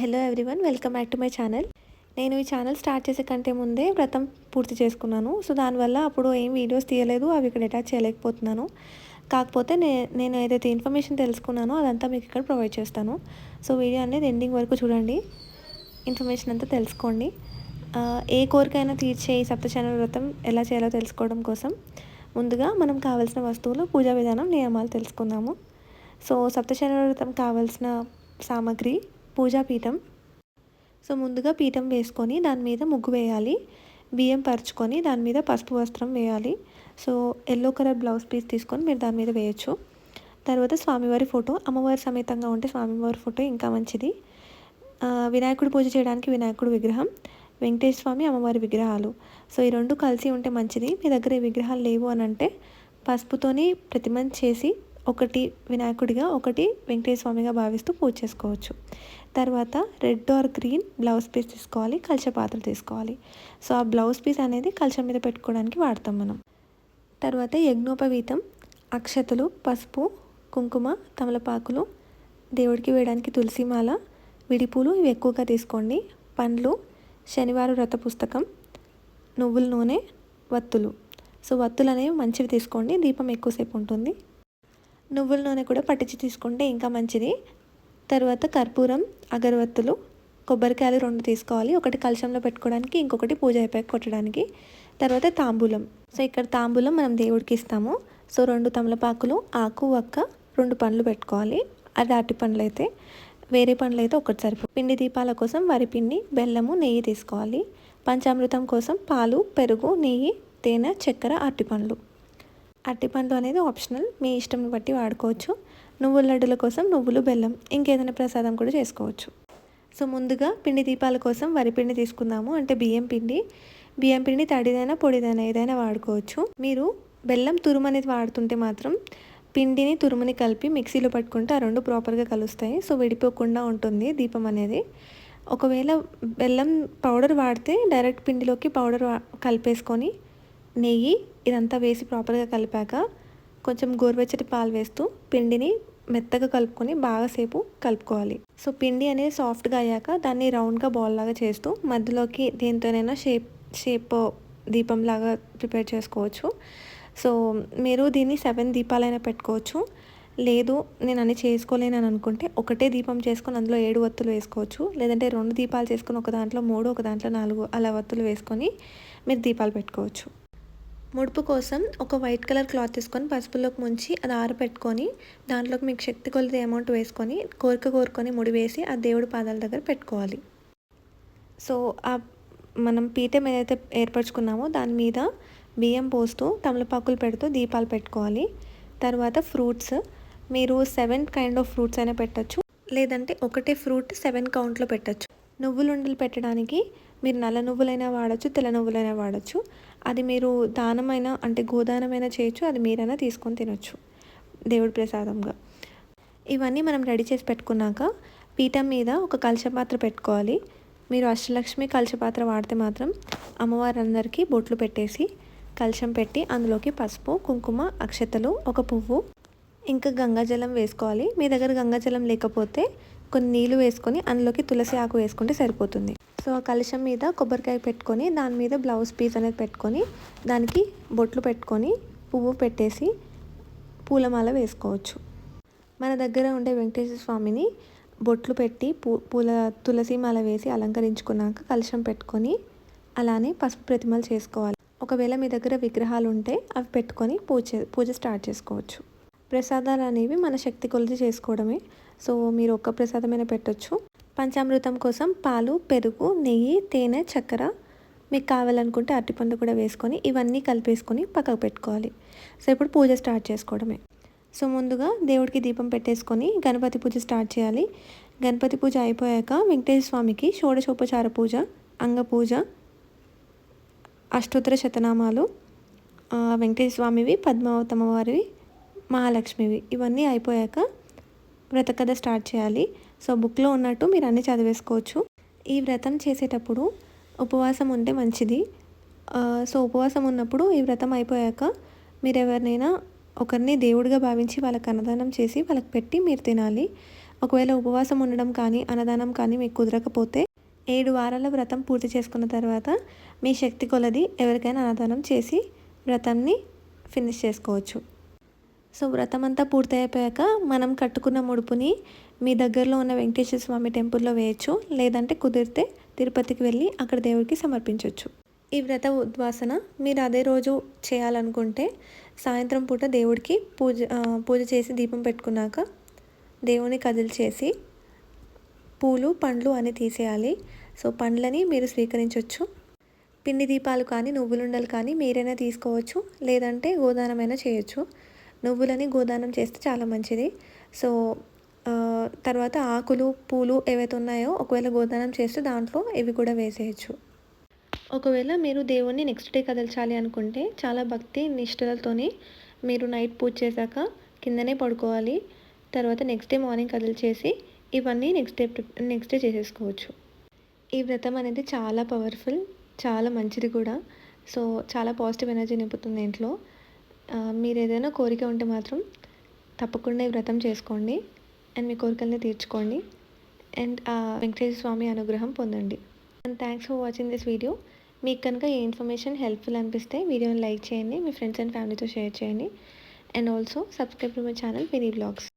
Hello everyone welcome back to my channel నేను ఈ channel start చేసే కంటే ముందే వ్రతం పూర్తి చేసుకున్నాను. సో దానివల్ల అప్పుడు ఏం వీడియోస్ తీయలేదు అవి ఇక్కడ అటాచ్ చేయలేకపోతున్నాను. కాకపోతే నే నేను ఏదైతే ఇన్ఫర్మేషన్ తెలుసుకున్నానో అదంతా మీకు ఇక్కడ ప్రొవైడ్ చేస్తాను. సో వీడియో అనేది ఎండింగ్ వరకు చూడండి. ఇన్ఫర్మేషన్ అంతా తెలుసుకోండి. ఏ కోరికైనా తీర్చే ఈ సప్తశని వ్రతం ఎలా చేయాలో తెలుసుకోవడం కోసం ముందుగా మనం కావాల్సిన వస్తువులు పూజా విధానం నియమాలు తెలుసుకుందాము. సో సప్త వ్రతం కావాల్సిన సామాగ్రి పూజా పీఠం సో ముందుగా పీఠం వేసుకొని దాని మీద ముగ్గు వేయాలి. బియ్యం పరుచుకొని దాని మీద పసుపు వస్త్రం వేయాలి. So yellow colour blouse piece తీసుకొని మీరు దాని మీద వేయచ్చు. తర్వాత స్వామివారి ఫోటో. అమ్మవారి సమేతంగా ఉంటే స్వామివారి ఫోటో ఇంకా మంచిది. వినాయకుడు పూజ చేయడానికి వినాయకుడి విగ్రహం వెంకటేశ్వర స్వామి అమ్మవారి విగ్రహాలు. సో ఈ రెండు కలిసి ఉంటే మంచిది. మీ దగ్గర ఈ విగ్రహాలు లేవు అని అంటే పసుపుతోని ప్రతిమని చేసి ఒకటి వినాయకుడిగా ఒకటి వెంకటేశ్వర స్వామిగా భావిస్తూ పూజ చేసుకోవచ్చు. తర్వాత red or green blouse piece తీసుకోవాలి కల్చ పాత్ర తీసుకోవాలి. సో ఆ బ్లౌజ్ పీస్ అనేది కల్చ మీద పెట్టుకోవడానికి వాడతాం మనం. తర్వాత యజ్ఞోపవీతం అక్షతలు పసుపు కుంకుమ తమలపాకులు దేవుడికి వేయడానికి తులసిమాల విడిపూలు ఇవి ఎక్కువగా తీసుకోండి. పండ్లు శనివారం వ్రత పుస్తకం నువ్వుల నూనె వత్తులు. సో వత్తులు అనేవి మంచివి తీసుకోండి దీపం ఎక్కువసేపు ఉంటుంది. నువ్వుల నూనె కూడా పట్టించి తీసుకుంటే ఇంకా మంచిది. తర్వాత కర్పూరం అగరవత్తులు కొబ్బరికాయలు రెండు తీసుకోవాలి. ఒకటి కలశంలో పెట్టుకోవడానికి ఇంకొకటి పూజ అయిపోయాక కొట్టడానికి. తర్వాత తాంబూలం. సో ఇక్కడ తాంబూలం మనం దేవుడికి ఇస్తాము. సో రెండు తమలపాకులు ఆకు వక్క రెండు పండ్లు పెట్టుకోవాలి. అది అరటి పండ్లు అయితే వేరే పండ్లు అయితే ఒకటి సరిపో పిండి దీపాల కోసం వరి పిండి బెల్లము నెయ్యి తీసుకోవాలి. పంచామృతం కోసం పాలు పెరుగు నెయ్యి తేనె చక్కెర అరటి పండ్లు. అరటిపండు అనేది ఆప్షనల్ మీ ఇష్టం బట్టి వాడుకోవచ్చు. నువ్వుల లడ్డుల కోసం నువ్వులు బెల్లం ఇంకేదైనా ప్రసాదం కూడా చేసుకోవచ్చు. సో ముందుగా పిండి దీపాల కోసం వరిపిండి తీసుకుందాము. అంటే బియ్యం పిండి. బియ్యం పిండి తడిదైనా పొడిదైనా ఏదైనా వాడుకోవచ్చు. మీరు బెల్లం తురుము అనేది వాడుతుంటే మాత్రం పిండిని తురుముని కలిపి మిక్సీలో పట్టుకుంటే ఆ రెండు ప్రాపర్గా కలుస్తాయి. సో విడిపోకుండా ఉంటుంది దీపం అనేది. ఒకవేళ బెల్లం పౌడర్ వాడితే డైరెక్ట్ పిండిలోకి పౌడర్ వా- కలిపేసుకొని నెయ్యి ఇదంతా వేసి ప్రాపర్గా కలిపాక కొంచెం గోరువెచ్చటి పాలు వేస్తూ పిండిని మెత్తగా కలుపుకొని బాగా సేపు కలుపుకోవాలి. సో పిండి అనేది సాఫ్ట్గా అయ్యాక దాన్ని రౌండ్గా బాల్ లాగా చేస్తూ మధ్యలోకి దేనితోనైనా షేప్ షేప్ దీపం లాగా ప్రిపేర్ చేసుకోవచ్చు. సో మీరు దీన్ని సెవెన్ దీపాలైనా పెట్టుకోవచ్చు. లేదు నేను అన్ని చేసుకోలేను అని అనుకుంటే ఒకటే దీపం చేసుకొని అందులో ఏడు వత్తులు వేసుకోవచ్చు. లేదంటే రెండు దీపాలు చేసుకొని ఒక దాంట్లో మూడు ఒక దాంట్లో నాలుగు అలా వత్తులు వేసుకొని మీరు దీపాలు పెట్టుకోవచ్చు. ముడుపు కోసం ఒక వైట్ కలర్ క్లాత్ తీసుకొని పసుపులోకి ముంచి అది ఆరబెట్టుకొని దాంట్లోకి మీకు శక్తి కొలిది అమౌంట్ వేసుకొని కోరిక కోరుకొని ముడి వేసి ఆ దేవుడి పాదాల దగ్గర పెట్టుకోవాలి. సో ఆ మనం పీఠం ఏదైతే ఏర్పరచుకున్నామో దాని మీద బియ్యం పోస్తూ తమలపాకులు పెడుతూ దీపాలు పెట్టుకోవాలి. తర్వాత ఫ్రూట్స్ మీరు సెవెన్ కైండ్ ఆఫ్ ఫ్రూట్స్ అయినా పెట్టచ్చు. లేదంటే ఒకటే ఫ్రూట్ సెవెన్ కౌంట్లో పెట్టచ్చు. నువ్వులుండలు పెట్టడానికి మీరు నల్ల నువ్వులైనా వాడచ్చు తెల్ల నువ్వులైనా వాడచ్చు. అది మీరు దానమైన అంటే గోదానమైన చేయొచ్చు అది మీరైనా తీసుకొని తినొచ్చు. దేవుడి ప్రసాదంగా. ఇవన్నీ మనం రెడీ చేసి పెట్టుకున్నాక పీఠం మీద ఒక కలశ పెట్టుకోవాలి. మీరు అష్టలక్ష్మి కలశ వాడితే మాత్రం అమ్మవారందరికీ బొట్లు పెట్టేసి కలశం పెట్టి అందులోకి పసుపు కుంకుమ అక్షతలు ఒక పువ్వు ఇంకా గంగాజలం వేసుకోవాలి. మీ దగ్గర గంగాజలం లేకపోతే కొన్ని నీళ్ళు వేసుకొని అందులోకి తులసి ఆకు వేసుకుంటే సరిపోతుంది. సో ఆ కలశం మీద కొబ్బరికాయ పెట్టుకొని దాని మీద బ్లౌజ్ పీస్ అనేది పెట్టుకొని దానికి బొట్లు పెట్టుకొని పువ్వు పెట్టేసి పూలమాల వేసుకోవచ్చు. మన దగ్గర ఉండే వెంకటేశ్వర స్వామిని బొట్లు పెట్టి పూ పూల తులసి మాల వేసి అలంకరించుకున్నాక కలశం పెట్టుకొని అలానే పసుపు ప్రతిమలు చేసుకోవాలి. ఒకవేళ మీ దగ్గర విగ్రహాలు ఉంటే అవి పెట్టుకొని పూజ పూజ స్టార్ట్ చేసుకోవచ్చు. ప్రసాదాలు అనేవి మన శక్తి కొలిచి చేసుకోవడమే. సో మీరు ఒక్క ప్రసాదమైనా పెట్టొచ్చు. పంచామృతం కోసం పాలు పెరుగు నెయ్యి తేనె చక్కెర మీకు కావాలనుకుంటే అరటిపండు కూడా వేసుకొని ఇవన్నీ కలిపేసుకొని పక్కకు పెట్టుకోవాలి. సో ఇప్పుడు పూజ స్టార్ట్ చేసుకోవడమే. సో ముందుగా దేవుడికి దీపం పెట్టేసుకొని గణపతి పూజ స్టార్ట్ చేయాలి. గణపతి పూజ అయిపోయాక వెంకటేశ్వర స్వామికి షోడశోపచార పూజ అంగ పూజ అష్టోత్తర శతనామాలు వెంకటేశ్వర స్వామివి పద్మావతమ్మ వారివి మహాలక్ష్మివి ఇవన్నీ అయిపోయాక వ్రతకథ స్టార్ట్ చేయాలి. సో బుక్లో ఉన్నట్టు మీరు అన్నీ చదివేసుకోవచ్చు. ఈ వ్రతం చేసేటప్పుడు ఉపవాసం ఉంటే మంచిది. సో ఉపవాసం ఉన్నప్పుడు ఈ వ్రతం అయిపోయాక మీరు ఎవరినైనా ఒకరిని దేవుడిగా భావించి వాళ్ళకి అన్నదానం చేసి వాళ్ళకి పెట్టి మీరు తినాలి. ఒకవేళ ఉపవాసం ఉండడం కానీ అన్నదానం కానీ మీకు కుదరకపోతే ఏడు వారాల వ్రతం పూర్తి చేసుకున్న తర్వాత మీ శక్తి కొలది ఎవరికైనా అన్నదానం చేసి వ్రతాన్ని ఫినిష్ చేసుకోవచ్చు. సో వ్రతం అంతా పూర్తి అయిపోయాక మనం కట్టుకున్న ముడుపుని మీ దగ్గరలో ఉన్న వెంకటేశ్వర స్వామి టెంపుల్లో వేయచ్చు లేదంటే కుదిరితే తిరుపతికి వెళ్ళి అక్కడ దేవుడికి సమర్పించవచ్చు ఈ వ్రత ఉద్వాసన మీరు అదే రోజు చేయాలనుకుంటే సాయంత్రం పూట దేవుడికి పూజ పూజ చేసి దీపం పెట్టుకున్నాక దేవుని కదిలిచేసి పూలు పండ్లు అని తీసేయాలి. సో పండ్లని మీరు స్వీకరించవచ్చు పిండి దీపాలు కానీ నువ్వులుండలు కానీ మీరైనా తీసుకోవచ్చు లేదంటే గోదానమైనా చేయొచ్చు. నువ్వులని గోదానం చేస్తే చాలా మంచిది. సో తర్వాత ఆకులు పూలు ఏవైతే ఉన్నాయో ఒకవేళ గోదానం చేస్తే దాంట్లో ఇవి కూడా వేసేయచ్చు. ఒకవేళ మీరు దేవుణ్ణి నెక్స్ట్ డే కదల్చాలి అనుకుంటే చాలా భక్తి నిష్ఠలతోని మీరు నైట్ పూజ చేశాక కిందనే పడుకోవాలి. తర్వాత నెక్స్ట్ డే మార్నింగ్ కదల్చేసి ఇవన్నీ నెక్స్ట్ డే నెక్స్ట్ డే చేసేసుకోవచ్చు. ఈ వ్రతం అనేది చాలా పవర్ఫుల్ చాలా మంచిది కూడా. సో చాలా పాజిటివ్ ఎనర్జీ నింపుతుంది ఇంట్లో. మీరు ఏదైనా కోరిక ఉంటే మాత్రం తప్పకుండా ఈ వ్రతం చేసుకోండి. అండ్ మీ కోరికల్ని తీర్చుకోండి. అండ్ వెంకటేశ్వర స్వామి అనుగ్రహం పొందండి. And thanks for watching this video మీకు కనుక ఈ ఇన్ఫర్మేషన్ హెల్ప్ఫుల్ అనిపిస్తే వీడియోని లైక్ చేయండి. మీ ఫ్రెండ్స్ అండ్ ఫ్యామిలీతో షేర్ చేయండి. And also subscribe to my channel very blogs